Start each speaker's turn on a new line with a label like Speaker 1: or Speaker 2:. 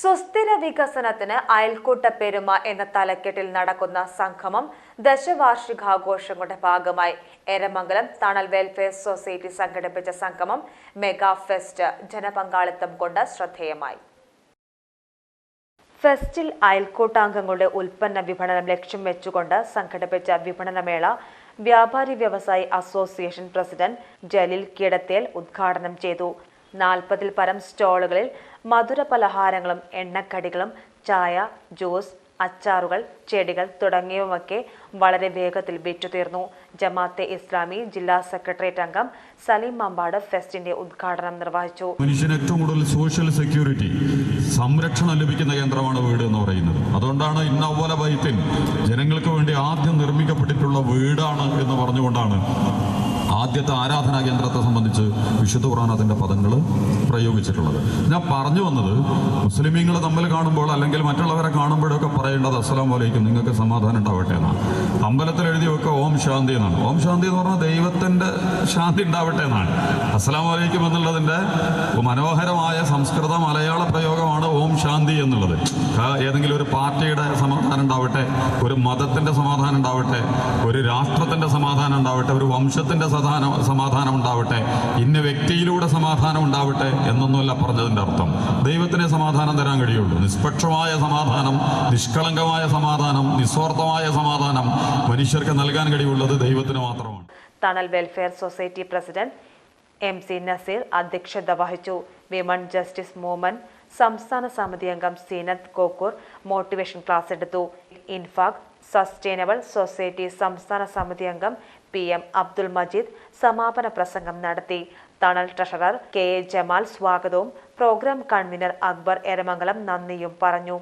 Speaker 1: സുസ്ഥിര വികസനത്തിന് അയൽക്കൂട്ട പെരുമ എന്ന തലക്കെട്ടിൽ നടക്കുന്ന സംഗമം ദശവാർഷികാഘോഷങ്ങളുടെ ഭാഗമായി. എരമംഗലം തണൽ വെൽഫെയർ സൊസൈറ്റി സംഘടിപ്പിച്ച സംഗമം മെഗാ ഫെസ്റ്റ് ജനപങ്കാളിത്തം കൊണ്ട് ശ്രദ്ധേയമായി. ഫെസ്റ്റിൽ അയൽക്കൂട്ടാംഗങ്ങളുടെ ഉൽപ്പന്ന വിപണനം ലക്ഷ്യം വെച്ചുകൊണ്ട് സംഘടിപ്പിച്ച വിപണനമേള വ്യാപാരി വ്യവസായി അസോസിയേഷൻ പ്രസിഡന്റ് ജലീൽ കിടത്തേൽ ഉദ്ഘാടനം ചെയ്തു. നാൽപ്പതിൽ പരം സ്റ്റോളുകളിൽ മധുര പലഹാരങ്ങളും എണ്ണക്കടികളും ചായ ജ്യൂസ് അച്ചാറുകൾ ചെടികൾ തുടങ്ങിയവയൊക്കെ വളരെ വേഗത്തിൽ വിറ്റുതീർന്നു. ജമാഅത്തെ ഇസ്ലാമി ജില്ലാ സെക്രട്ടേറിയറ്റ് അംഗം സലീം മമ്പാട് ഫെസ്റ്റിന്റെ ഉദ്ഘാടനം നിർവഹിച്ചു.
Speaker 2: മനുഷ്യന് ഏറ്റവും കൂടുതൽ സോഷ്യൽ സെക്യൂരിറ്റി സംരക്ഷണം ലഭിക്കുന്ന കേന്ദ്രമാണ് വീട് എന്ന് പറയുന്നത്. അതുകൊണ്ടാണ് ഇന്നവല ബൈത്തിൻ ജനങ്ങൾക്ക് വേണ്ടി ആദ്യം നിർമ്മിക്കപ്പെട്ടിട്ടുള്ള വീടാണ് എന്ന് പറഞ്ഞുകൊണ്ടാണ് ആദ്യത്തെ ആരാധനാ കേന്ദ്രത്തെ സംബന്ധിച്ച് വിശുദ്ധ ഖുറാൻ അതിന്റെ പദങ്ങൾ പ്രയോഗിച്ചിട്ടുള്ളത്. ഞാൻ പറഞ്ഞു വന്നത് മുസ്ലിമീങ്ങൾ തമ്മിൽ കാണുമ്പോൾ അല്ലെങ്കിൽ മറ്റുള്ളവരെ കാണുമ്പോഴൊക്കെ പറയേണ്ടത് അസ്സലാം വലൈക്കും നിങ്ങൾക്ക് സമാധാനം ഉണ്ടാവട്ടെ എന്നാണ്. അമ്പലത്തിൽ എഴുതി വെക്കുക ഓം ശാന്തി എന്നാണ്. ഓം ശാന്തി എന്ന് പറഞ്ഞാൽ ദൈവത്തിന്റെ ശാന്തി ഉണ്ടാവട്ടെ എന്നാണ്. അസ്സലാം വലൈക്കും എന്നുള്ളതിന്റെ മനോഹരമായ സംസ്കൃത മലയാള പ്രയോഗമാണ് ഓം ശാന്തി എന്നുള്ളത്. ഏതെങ്കിലും ഒരു പാർട്ടിയുടെ സമാധാനം ഉണ്ടാവട്ടെ ഒരു മതത്തിന്റെ സമാധാനം ഉണ്ടാവട്ടെ ഒരു രാഷ്ട്രത്തിന്റെ സമാധാനം ഉണ്ടാവട്ടെ ഒരു വംശത്തിന്റെ സമാധാനം സമാധാനം ഉണ്ടാവട്ടെ. ഇന്ന വ്യക്തിയിലൂടെ സമാധാനം ഉണ്ടാവട്ടെ എന്നൊന്നുമല്ല പറഞ്ഞതിന്റെ അർത്ഥം. ദൈവത്തിനെ സമാധാനം തരാൻ കഴിയുള്ളൂ. നിഷ്പക്ഷമായ സമാധാനം നിഷ്കളങ്കമായ സമാധാനം നിസ്വാർത്ഥമായ സമാധാനം മനുഷ്യർക്ക് നൽകാൻ കഴിയുള്ളത് ദൈവത്തിന് മാത്രമാണ്.
Speaker 1: Thanal welfare society president M C Naseer അധ്യക്ഷത വഹിച്ചു. വിമൺ ജസ്റ്റിസ് മൂവ്മെന്റ് സംസ്ഥാന സമിതി അംഗം സീനത്ത് കോക്കൂർ മോട്ടിവേഷൻ ക്ലാസ് എടുത്തു. ഇൻഫാക് സസ്റ്റൈനബിൾ സൊസൈറ്റി സംസ്ഥാന സമിതി അംഗം പി എം അബ്ദുൽ മജീദ് സമാപന പ്രസംഗം നടത്തി. Thanal treasurer K A Jamal സ്വാഗതവും പ്രോഗ്രാം കൺവീനർ അക്ബർ എരമംഗലം നന്ദിയും പറഞ്ഞു.